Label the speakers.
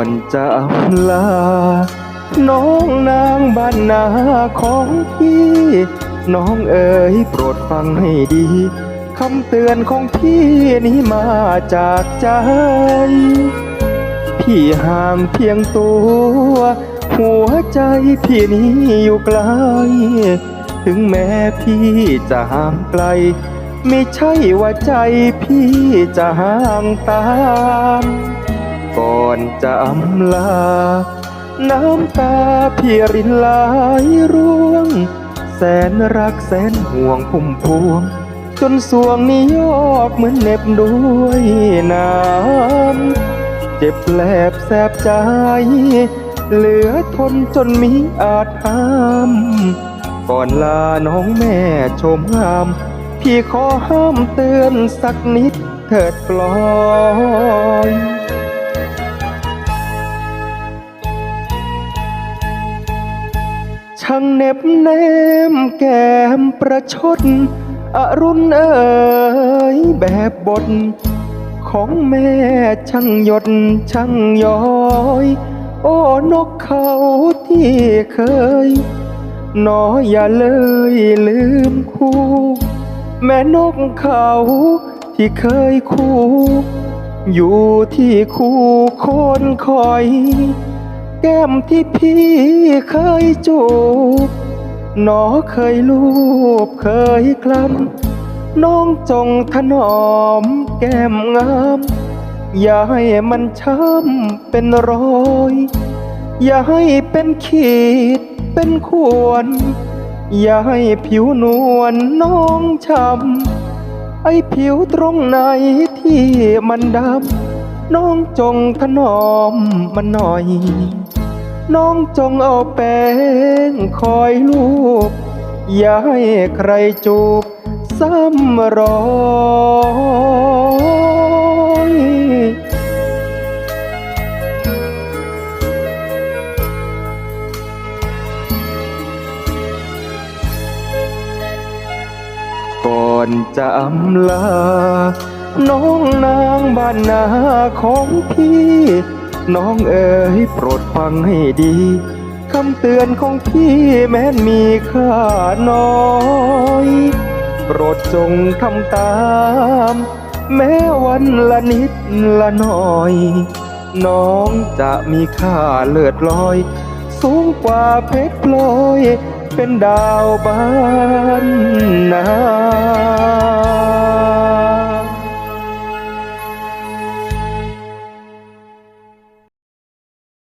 Speaker 1: ่อนจะอำลา น้องนางบ้านนาของพี่ น้องเอ๋ยโปรดฟังให้ดีคำเตือนของพี่นี้มาจากใจ พี่ห่างเพียงตัว หัวใจพี่นี้อยู่ไกล ถึงแม้พี่จะห่างไกล ไม่ใช่ว่าใจพี่จะห่างตาม ก่อนจะอำลา น้ำตาพี่รินไหลร่วง แสนรักแสนห่วงพุ่มพวง จนสวงนี้ยอกเหมือนเน็บด้วยน้ำเจ็บแลบแสบใจ เหลือทนจนมีอาจห้าม ก่อนลาน้องแม่ชมงาม พี่ขอห้ามเตือนสักนิดเถิดกลอย ช่างเน็บแนมแก้มประชด อรุณเอ๋ยแบบบท ของแม่ช่างหยดช่างย้อย โอ้นกเขาที่เคยนออย่าเลยลืมคู่ แม่นกเขาที่เคยคู่ อยู่ที่คู่คนคอย แก้มที่พี่เคยจูบหนอเคยลูบเคยคลำน้องจงถนอมแก้มงาม อย่าให้มันช้ำเป็นรอย อย่าให้เป็นขีดเป็นข่วน อย่าให้ผิวนวลน้องช้ำไอ้ผิวตรงไหนที่มันดำ น้องจงถนอมมันหน่อย น้องจงเอาแป้งคอยลูบอย่าให้ใครจูบซ้ำรอยก่อนจะอำลา น้องนางบ้านนาของพี่ น้องเอ๋ยโปรดฟังให้ดีคำเตือนของพี่แม้นมีค่าน้อยโปรดจงทำตาม แม้วันละนิดละหน่อย น้องจะมีค่าเลิศลอย สูงกว่าเพชรพลอย เป็นดาวบ้านนา